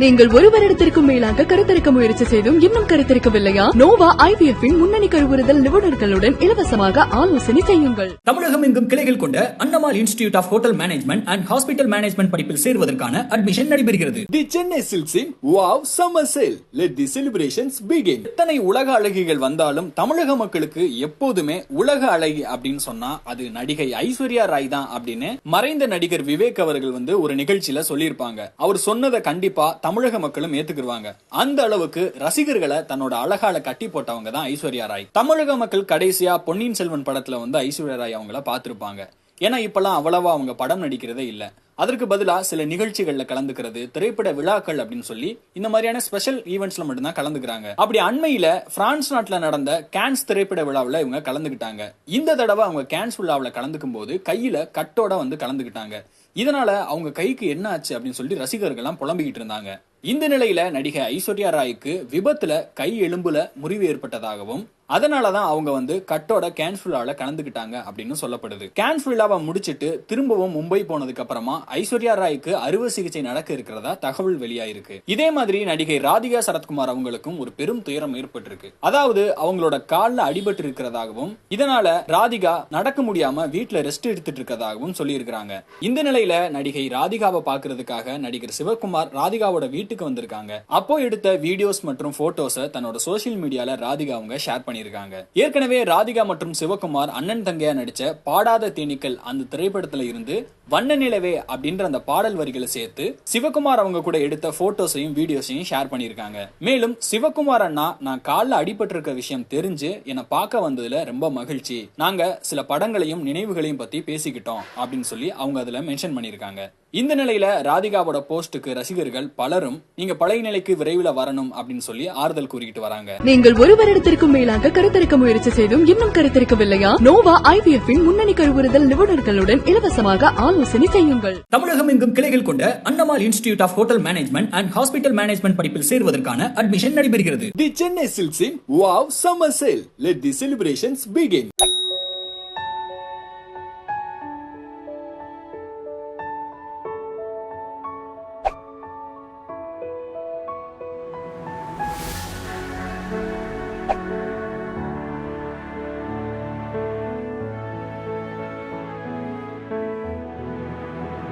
நீங்கள் ஒரு வருடத்திற்கும் மேலாக கருத்தரிக்க முயற்சி செய்தும் இன்னும் கருத்தரிக்கவில்லையா? நோவா ஐவிஎஃப் இன் முன்னணி கருவுறுதல் நிபுணர்களுடன் இலவசமாக ஆலோசனை செய்யுங்கள். தமிழகம் எங்கும் கிளைகள் கொண்ட Annamal institute of hotel management and hospital management படிப்பில் சேருவதற்கான அட்மிஷன் நடைபெறுகிறது. The Chennai சில்க்ஸின் wow summer sale. Let the celebrations begin எத்தனை உலக அழகிகள் வந்தாலும் தமிழக மக்களுக்கு எப்போதுமே உலக அழகி அப்படின்னு சொன்னா அது நடிகை ஐஸ்வர்யா ராய் தான் அப்படின்னு மறைந்த நடிகர் விவேக் அவர்கள் வந்து ஒரு நிகழ்ச்சியில சொல்லியிருப்பாங்க. அவர் சொன்னதை கண்டிப்பா தமிழக மக்களும் ஏத்துக்கிடுவாங்க அந்த அளவுக்கு ரசிகர்களை தன்னோட அழகால கட்டி போட்டவங்க தான் ஐஸ்வர்யா ராய். தமிழக மக்கள் கடைசியா பொன்னியின் செல்வன் படத்துல வந்து ஐஸ்வர்யா ராய் அவங்கள பார்த்திருப்பாங்க. ஏன்னா இப்பெல்லாம் அவ்வளவா அவங்க படம் நடிக்கிறதே இல்ல. அதற்கு பதிலாக சில நிகழ்ச்சிகளில் கலந்துக்கிறது திரைப்பட விழாக்கள் அப்படின்னு சொல்லி இந்த மாதிரியான ஸ்பெஷல் ஈவெண்ட்ஸ்ல மட்டும்தான் கலந்துக்கிறாங்க. அப்படி அண்மையில பிரான்ஸ் நாட்டில் நடந்த கேன்ஸ் திரைப்பட விழாவில் இவங்க கலந்துக்கிட்டாங்க இந்த தடவை அவங்க கேன்ஸ் விழாவில் கலந்துக்கும் போது கையில கட்டோட வந்து கலந்துக்கிட்டாங்க இதனால அவங்க கைக்கு என்ன ஆச்சு அப்படின்னு சொல்லி ரசிகர்கள்லாம் புலம்பிக்கிட்டு இருந்தாங்க. இந்த நிலையில நடிகை ஐஸ்வர்யா ராய்க்கு விபத்துல கை எலும்புல முறிவு ஏற்பட்டதாகவும் அதனாலதான் அவங்க வந்து கட்டோட கேன்ஸ் கலந்துக்கிட்டாங்க அப்படின்னு சொல்லப்படுது. கேன்ஸ் முடிச்சுட்டு முடிச்சிட்டு திரும்பவும் மும்பை போனதுக்கு அப்புறமா ஐஸ்வர்யா ராய்க்கு அறுவை சிகிச்சை நடக்க இருக்கிறதா தகவல் வெளியாயிருக்கு. இதே மாதிரி நடிகை ராதிகா சரத்குமார் அவங்களுக்கும் ஒரு பெரும் துயரம் ஏற்பட்டிருக்கு. அதாவது அவங்களோட காலில் அடிபட்டு இருக்கிறதாகவும் இதனால ராதிகா நடக்க முடியாம வீட்டுல ரெஸ்ட் எடுத்துட்டு இருக்கதாகவும் சொல்லியிருக்கிறாங்க. இந்த நிலையில நடிகை ராதிகாவை பாக்குறதுக்காக நடிகர் சிவகுமார் ராதிகாவோட வீட்டுக்கு வந்திருக்காங்க. அப்போ எடுத்த வீடியோஸ் மற்றும் போட்டோஸை தன்னோட சோசியல் மீடியால ராதிகா அவங்க ஷேர் பண்ணியிருக்காங்க. ஏற்கனவே ராதிகா மற்றும் சிவகுமார் அண்ணன் தங்கையா நடிச்ச பாடாத தேனீக்கள் அந்த திரைப்படத்துல இருந்து வண்ண நிலவே அப்படின்ற அந்த பாடல் வரிகளை சேர்த்து சிவகுமார் அவங்க கூட எடுத்த போட்டோஸையும் வீடியோஸையும் ஷேர் பண்ணியிருக்காங்க. மேலும் சிவகுமார் அண்ணா நான் காலில் அடிபட்டு இருக்க விஷயம் தெரிஞ்சு என்னை பார்க்க வந்ததுல ரொம்ப மகிழ்ச்சி. நாங்க சில படங்களையும் நினைவுகளையும் பத்தி பேசிக்கிட்டோம் அப்படின்னு சொல்லி அவங்க அதுல மென்ஷன் பண்ணியிருக்காங்க. இந்த நிலையில ராதிகாவோட போஸ்டுக்கு ரசிகர்கள் பலரும் நீங்க பழைய நிலைக்கு விரைவில் வரணும் அப்படின்னு சொல்லி ஆறுதல் கூறிக்கிட்டு வராங்க. நீங்கள் ஒரு வருடத்திற்கும் மேலாக கருத்தரிக்க முயற்சி செய்தும் இன்னும் கருத்தரிக்கவில்லையா? நோவா ஐவிஎஃப் இன் முன்னணி கருவுறுதல் நிபுணர்களுடன் இலவசமாக ஆலோசனை செய்யுங்கள். தமிழகம் எங்கும் கிளைகள் கொண்ட Annamal institute of hotel management and hospital management படிப்பில் சேருவதற்கான அட்மிஷன் நடைபெறுகிறது. The Chennai சில்க்ஸின் wow summer sale let the celebrations begin